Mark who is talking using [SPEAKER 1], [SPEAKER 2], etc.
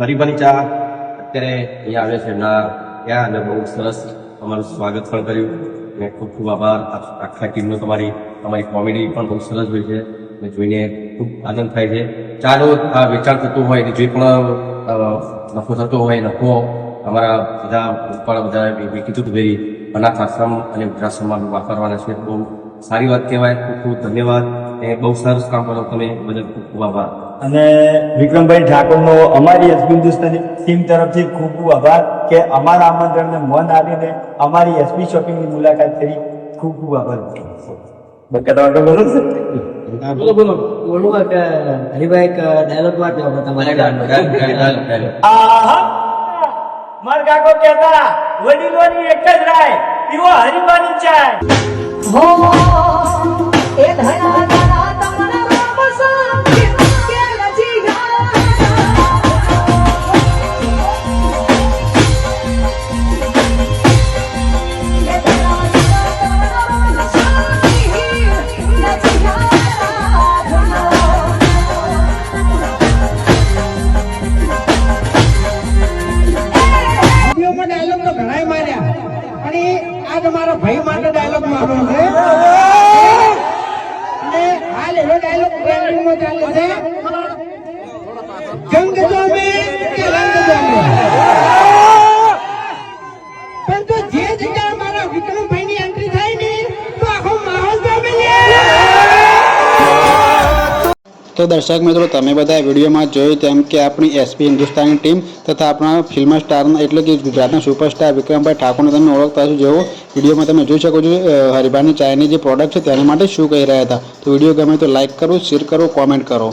[SPEAKER 1] હરિભાની ચા અત્યારે અહીંયા આવે છે. ના ત્યાં અને બહુ સરસ અમારું સ્વાગત પણ કર્યું. અને ખૂબ ખૂબ આભાર. આખા ટીમનો તમારી તમારી કોમેડી પણ બહુ સરસ હોય છે. અને જોઈને ખૂબ આનંદ થાય છે. આ વેચાણ થતું હોય જે પણ નફો થતો હોય, નફો અમારા બધા ઉપર બધા વિકિતું ભાઈ, અનાથ આશ્રમ અને વૃદ્ધાશ્રમમાં વાપરવાના છે. બહુ સારી વાત કહેવાય. ખૂબ ખૂબ ધન્યવાદ. એ બહુ સરસ કામ કરો તમે. બદલ ખૂબ ખૂબ આભાર.
[SPEAKER 2] અને વિક્રમભાઈ ઠાકોરનો અમારી એસ હિન્દુસ્તાની ટીમ તરફથી ખૂબ ખૂબ આભાર કે અમારા આમંત્રણને મન આપીને અમારી એસપી શોપિંગની મુલાકાત કરી. ખૂબ ખૂબ આભાર. બકા તમારે બોલો છે?
[SPEAKER 3] બોલો બોલો. કે હરિભાઈ એક ડાયલોગ વાત તમારે
[SPEAKER 2] આહા! માર કાકો કહેતા વડીલોની એક જ રાય પીવો હરિવાની ચાય.
[SPEAKER 4] તમારા
[SPEAKER 5] ભાઈ માટે ડાયલોગ મારો છે. અને હાલ એનો ડાયલોગ ચાલે છે. જંગ કે તો
[SPEAKER 6] દર્શક મિત્રો, તમે બધા વિડીયોમાં જોયું તેમ કે આપણી એસપી હિન્દુસ્તાની ટીમ તથા આપણા ફિલ્મ સ્ટારના એટલે કે ગુજરાતના સુપરસ્ટાર વિક્રમભાઈ ઠાકોરને તમે ઓળખતા છો જેવો વિડીયોમાં તમે જોઈ શકો છો હરિભાની ચાયની જે પ્રોડક્ટ છે તેના માટે શું કહી રહ્યા હતા. તો વીડિયો ગમે તો લાઇક કરો, શેર કરો, કોમેન્ટ કરો.